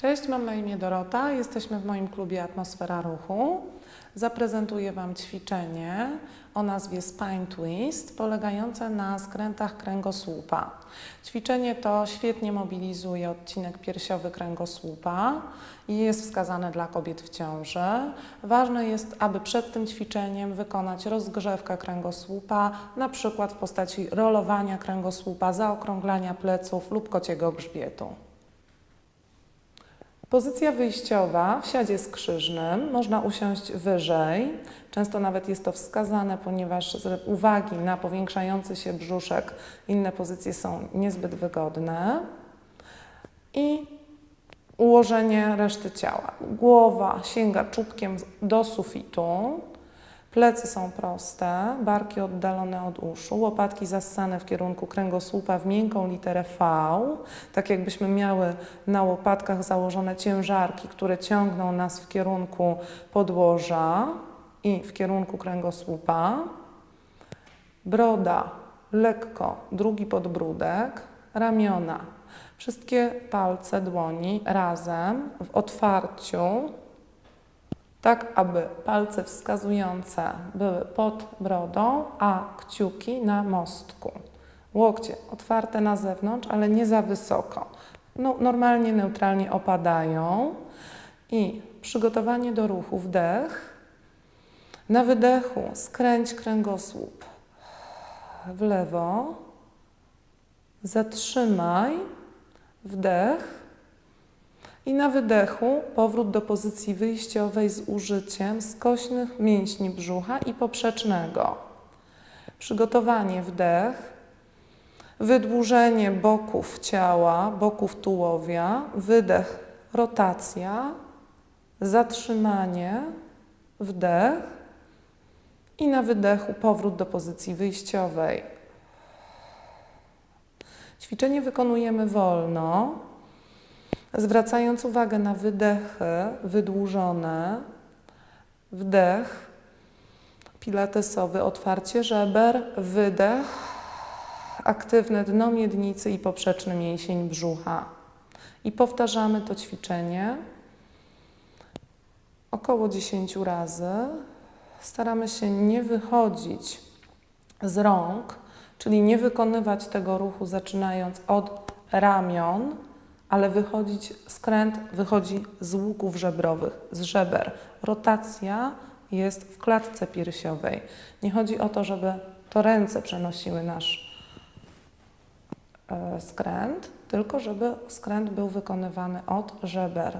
Cześć, mam na imię Dorota. Jesteśmy w moim klubie Atmosfera Ruchu. Zaprezentuję Wam ćwiczenie o nazwie Spine Twist, polegające na skrętach kręgosłupa. Ćwiczenie to świetnie mobilizuje odcinek piersiowy kręgosłupa i jest wskazane dla kobiet w ciąży. Ważne jest, aby przed tym ćwiczeniem wykonać rozgrzewkę kręgosłupa, na przykład w postaci rolowania kręgosłupa, zaokrąglania pleców lub kociego grzbietu. Pozycja wyjściowa w siadzie skrzyżnym można usiąść wyżej. Często nawet jest to wskazane, ponieważ z uwagi na powiększający się brzuszek inne pozycje są niezbyt wygodne. I ułożenie reszty ciała. Głowa sięga czubkiem do sufitu. Plecy są proste, barki oddalone od uszu, łopatki zassane w kierunku kręgosłupa w miękką literę V, tak jakbyśmy miały na łopatkach założone ciężarki, które ciągną nas w kierunku podłoża i w kierunku kręgosłupa. Broda lekko, drugi podbródek, ramiona. Wszystkie palce dłoni razem w otwarciu tak aby palce wskazujące były pod brodą, a kciuki na mostku. Łokcie otwarte na zewnątrz, ale nie za wysoko. No, normalnie, neutralnie opadają. I przygotowanie do ruchu, wdech. Na wydechu skręć kręgosłup w lewo. Zatrzymaj. Wdech. I na wydechu powrót do pozycji wyjściowej z użyciem skośnych mięśni brzucha i poprzecznego. Przygotowanie wdech, wydłużenie boków ciała, boków tułowia, wydech, rotacja, zatrzymanie, wdech i na wydechu powrót do pozycji wyjściowej. Ćwiczenie wykonujemy wolno zwracając uwagę na wydechy wydłużone, wdech pilatesowy, otwarcie żeber, wydech, aktywne dno miednicy i poprzeczny mięsień brzucha. I powtarzamy to ćwiczenie około 10 razy. Staramy się nie wychodzić z rąk, czyli nie wykonywać tego ruchu zaczynając od ramion, ale wychodzić, skręt wychodzi z łuków żebrowych, z żeber. Rotacja jest w klatce piersiowej. Nie chodzi o to, żeby to ręce przenosiły nasz e, skręt, tylko żeby skręt był wykonywany od żeber.